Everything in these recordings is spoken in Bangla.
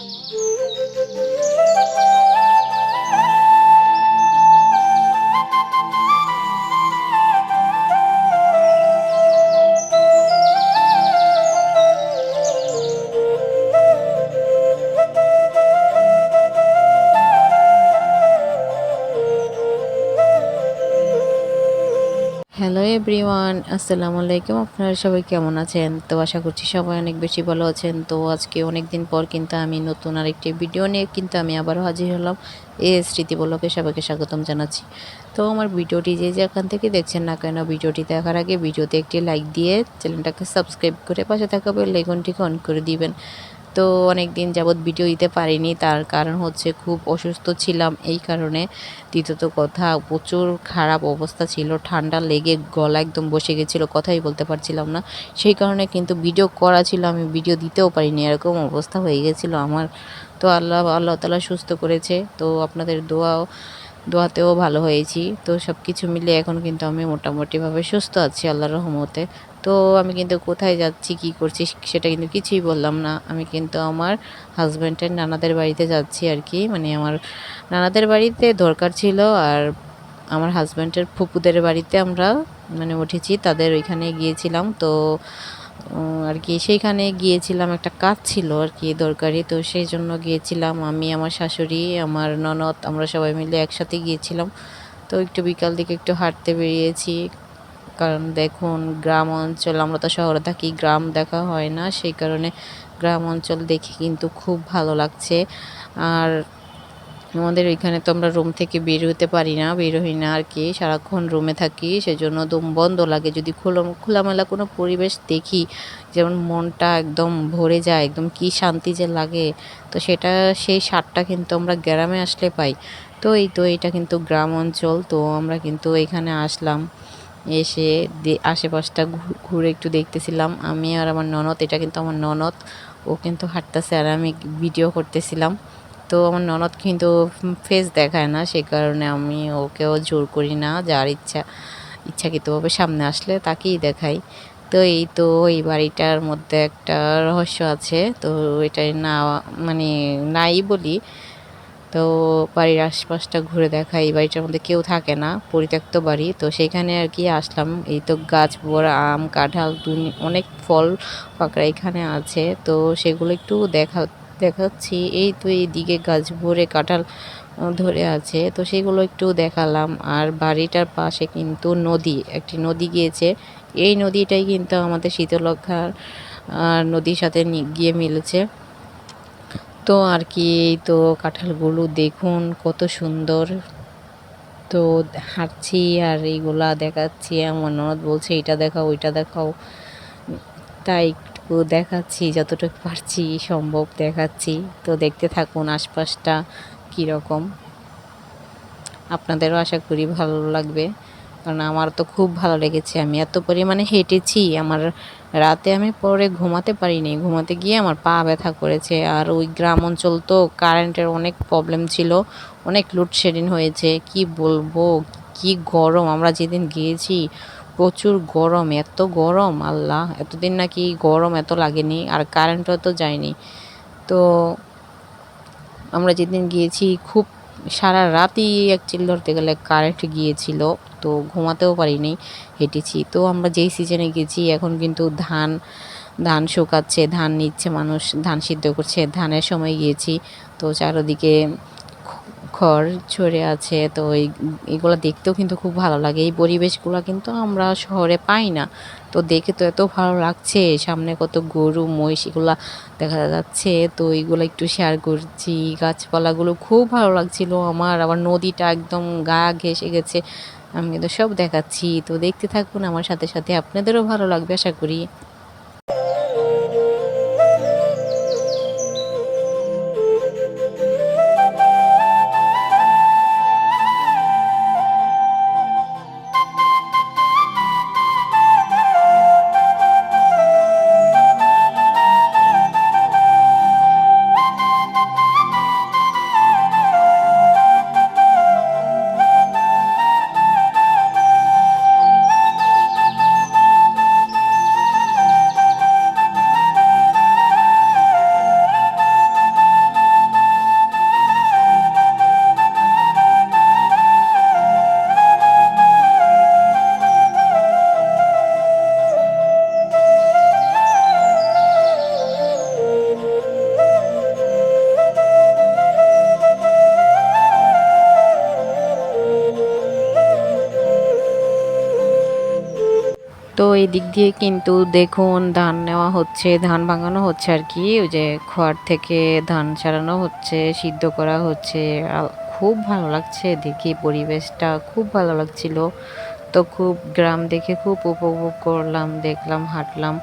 Música এভরিওয়ান, আসসালামু আলাইকুম। আপনারা সবাই কেমন আছেন? তো আশা করছি সবাই অনেক বেশি ভালো আছেন। তো আজকে অনেক দিন পর কিন্তু আমি নতুন আরেকটি ভিডিও নিয়ে কিন্তু আমি আবারও হাজির হলাম এ স্মৃতি বলকে সবাইকে স্বাগতম জানাচ্ছি। তো আমার ভিডিওটি যে যেখান থেকে দেখছেন না কেন, ভিডিওটি দেখার আগে ভিডিওতে একটি লাইক দিয়ে চ্যানেলটাকে সাবস্ক্রাইব করে পাশে থাকা বেল আইকনটিকে অন করে দিবেন। তো অনেক দিন যাবৎ ভিডিও দিতে পারিনি। তার কারণ হচ্ছে খুব অসুস্থ ছিলাম এই কারণে। দ্বিতীয়ত কথা, প্রচুর খারাপ অবস্থা ছিল, ঠান্ডা লেগে গলা একদম বসে গেছিল, কথাই বলতে পারছিলাম না। সেই কারণে কিন্তু ভিডিও করা ছিল, আমি ভিডিও দিতেও পারিনি, এরকম অবস্থা হয়ে গেছিল আমার। তো আল্লাহ আল্লাহ তালা সুস্থ করেছে। তো আপনাদের দোয়াও দোয়াতেও ভালো হয়েছি। তো সব কিছু মিলে এখন কিন্তু আমি মোটামুটিভাবে সুস্থ আছি আল্লাহর রহমতে। তো আমি কিন্তু কোথায় যাচ্ছি, কি করছি সেটা কিন্তু কিছুই বললাম না। আমি কিন্তু আমার হাজব্যান্ডের নানাদের বাড়িতে যাচ্ছি আর কি। মানে আমার নানাদের বাড়িতে দরকার ছিল আর আমার হাজব্যান্ডের ফুপুদের বাড়িতে আমরা মানে উঠেছি। তাদের ওইখানে গিয়েছিলাম। তো আর কি, সেইখানে গিয়েছিলাম, একটা কাজ ছিল আর কি দরকারি। তো সেই জন্য গিয়েছিলাম, আমি, আমার শাশুড়ি, আমার ননদ, আমরা সবাই মিলে একসাথে গিয়েছিলাম। তো একটু বিকাল দিকে একটু হাঁটতে বেরিয়েছি। কারণ দেখুন, গ্রাম অঞ্চল, আমরা তো শহরে থাকি, গ্রাম দেখা হয় না। সেই কারণে গ্রাম অঞ্চল দেখে কিন্তু খুব ভালো লাগছে। আর আমাদের এখানে তো আমরা রুম থেকে বের হতে পারি না, বের হই না আর কি। সারাক্ষণ রুমে থাকি, সেজন্য দম বন্ধ লাগে। যদি খোলা, খোলামেলা কোনো পরিবেশ দেখি, যেমন মনটা একদম ভরে যায়, একদম কি শান্তি যে লাগে, তো সেটা, সেই স্বাদটা কিন্তু আমরা গ্রামে আসলে পাই। তো এই তো এটা কিন্তু গ্রাম অঞ্চল, তো আমরা কিন্তু এখানে আসলাম। এসে আশেপাশটা ঘুরে একটু দেখতেছিলাম। আমি আর আমার ননদ, এটা কিন্তু আমার ননদ, ও কিন্তু হাঁটতেছে আর আমি ভিডিও করতেছিলাম। তো আমার ননদ কিন্তু ফেস দেখায় না, সে কারণে আমি ওকেও জোর করি না, যার ইচ্ছা, ইচ্ছাকৃতভাবে সামনে আসলে তাকেই দেখাই। তো এই তো এই বাড়িটার মধ্যে একটা রহস্য আছে, তো এটাই না মানে নাই বলি। তো বাড়ির আশপাশটা ঘুরে দেখা এই বাড়িটার মধ্যে কেউ থাকে না, পরিত্যক্ত বাড়ি। তো সেখানে আর কি আসলাম, এই তো গাছ ভরা আম, কাঁঠাল অনেক ফল পাকড়া এখানে আছে, তো সেগুলো একটু দেখা দেখাচ্ছি। এই তো এইদিকে গাছ ভরে কাঁঠাল ধরে আছে। তো সেগুলো একটু দেখালাম। আর বাড়িটার পাশে কিন্তু নদী, একটি নদী গিয়েছে। এই নদীটাই কিন্তু আমাদের শীতলক্ষার আর নদীর সাথে গিয়ে মিলেছে। তো আর কি, এই তো কাঁঠালগুলো দেখুন কত সুন্দর। তো হাঁটছি আর এইগুলা দেখাচ্ছি আমার ননদ বলছে, এটা দেখাও, ওইটা দেখাও। তাই একটু দেখাচ্ছি, যতটুকু পারছি সম্ভব দেখাচ্ছি। তো দেখতে থাকুন আশপাশটা কীরকম। আপনাদেরও আশা করি ভালো লাগবে। কারণ আমার তো খুব ভালো লেগেছে। আমি এত পরিমাণে হেঁটেছি, আমার রাতে আমি পরে ঘুমাতে পারিনি। ঘুমাতে গিয়ে আমার পা ব্যথা করেছে। আর ওই গ্রাম অঞ্চল তো কারেন্টের অনেক প্রবলেম ছিল, অনেক লোডশেডিং হয়েছে। কি বলব? কি গরম! আমরা যেদিন গিয়েছি প্রচুর গরম, এত গরম, আল্লাহ, এতদিন নাকি গরম এত লাগেনি আর কারেন্টও তো যায়নি। তো আমরা যেদিন গিয়েছি, খুব সারা রাতই এক চিল ধরতে গেলে কারেন্ট গিয়েছিল, তো ঘুমাতেও পারিনি, হেঁটেছি। তো আমরা যেই সিজনে গেছি, এখন কিন্তু ধান ধান শুকাচ্ছে, ধান নিচ্ছে মানুষ, ধান সিদ্ধ করছে, ধানের সময় গিয়েছি। তো চারোদিকে খড় ছড়ে আছে, তো এই, এগুলো দেখতেও কিন্তু খুব ভালো লাগে। এই পরিবেশগুলো কিন্তু আমরা শহরে পাই না। তো দেখে তো এত ভালো লাগছে, সামনে কত গরু, মহিষ, এগুলা দেখা যাচ্ছে। তো এইগুলো একটু শেয়ার করছি। গাছপালাগুলো খুব ভালো লাগছিল আমার। আবার নদীটা একদম গা ঘেসে গেছে, আমি কিন্তু সব দেখাচ্ছি। তো দেখতে থাকুন, আমার সাথে সাথে আপনাদেরও ভালো লাগবে, আশা করি। তো এই দিক দিয়ে কিন্তু দেখুন ধান নেওয়া হচ্ছে, ধান ভাঙানো হচ্ছে আর কি। ওই যে খোয়ার থেকে ধান ছাড়ানো হচ্ছে, সিদ্ধ করা হচ্ছে। খুব ভালো লাগছে দেখি, পরিবেশটা খুব ভালো লাগছিল। তো খুব গ্রাম দেখে খুব উপভোগ করলাম, দেখলাম, হাঁটলাম।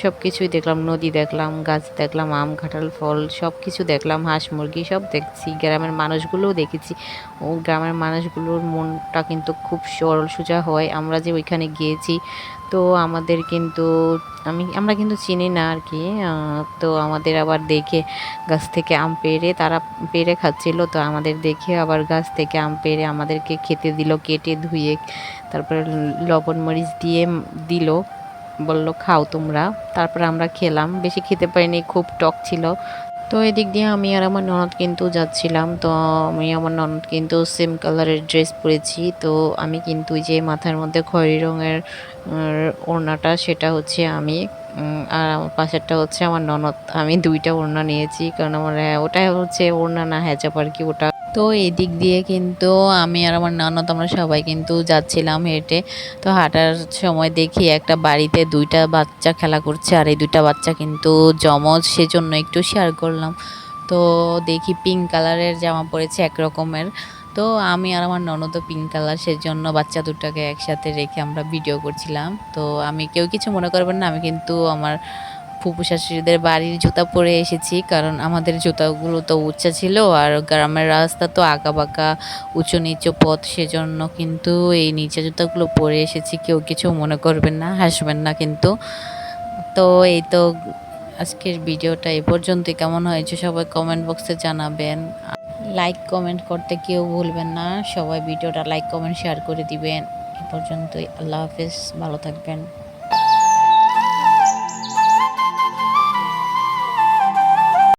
সব কিছুই দেখলাম, নদী দেখলাম, গাছ দেখলাম, আম, কাঁঠাল, ফল সব কিছু দেখলাম, হাঁস, মুরগি সব দেখছি, গ্রামের মানুষগুলোও দেখেছি। ও গ্রামের মানুষগুলোর মনটা কিন্তু খুব সরল সোজা হয়, আমরা যে ওইখানে গিয়েছি, তো আমাদের কিন্তু, আমি, আমরা কিন্তু চিনি না আর কি তো আমাদের আবার দেখে গাছ থেকে আম পেড়ে তারা পেড়ে খাচ্ছিল, তো আমাদের দেখে আবার গাছ থেকে আম পেড়ে আমাদেরকে খেতে দিল, কেটে ধুয়ে, তারপরে লবণ মরিচ দিয়ে দিল বলল, খাও তোমরা। তারপর আমরা খেলাম। বেশি খেতে পারিনি, খুব টক ছিল। তো এদিক দিয়ে আমি আর আমার ননদ কিন্তু যাচ্ছিলাম। তো আমি আমার ননদ কিন্তু সেম কালারের ড্রেস পরেছি। তো আমি কিন্তু যে মাথার মধ্যে খয়েরি রঙের ওড়নাটা, সেটা হচ্ছে আমি আর আমার পাশেরটা হচ্ছে আমার ননদ। আমি দুইটা ওড়না নিয়েছি কারণ আমার আহ, ওটা হচ্ছে ওড়না না হ্যাচাপ আর কি ওটা। তো এই দিক দিয়ে কিন্তু আমি আর আমার ননদ আমরা সবাই কিন্তু যাচ্ছিলাম হেঁটে। তো হাঁটার সময় দেখি একটা বাড়িতে দুইটা বাচ্চা খেলা করছে আর এই দুইটা বাচ্চা কিন্তু জমজ সেজন্য একটু শেয়ার করলাম। তো দেখি পিঙ্ক কালারের জামা পরেছে এক রকমের। তো আমি আর আমার ননদ পিঙ্ক কালার সেজন্য বাচ্চা দুটাকে একসাথে রেখে আমরা ভিডিও করছিলাম। তো আমি কেউ কিছু মনে করবেন না, আমি কিন্তু আমার ফুপু শাশুড়িদের বাড়ির জুতা পরে এসেছি, কারণ আমাদের জুতাগুলো তো উঁচা ছিল আর গ্রামের রাস্তা তো আঁকা বাঁকা উঁচু নিচু পথ, সেজন্য কিন্তু এই নিচে জুতাগুলো পরে এসেছি, কেউ কিছু মনে করবেন না, হাসবেন না কিন্তু। তো এই তো আজকের ভিডিওটা এই পর্যন্তই, কেমন হয়েছে সবাই কমেন্ট বক্সে জানাবেন। লাইক কমেন্ট করতে কেউ ভুলবেন না। সবাই ভিডিওটা লাইক কমেন্ট শেয়ার করে দিবেন। এ পর্যন্তই। আল্লাহ হাফেজ। ভালো থাকবেন।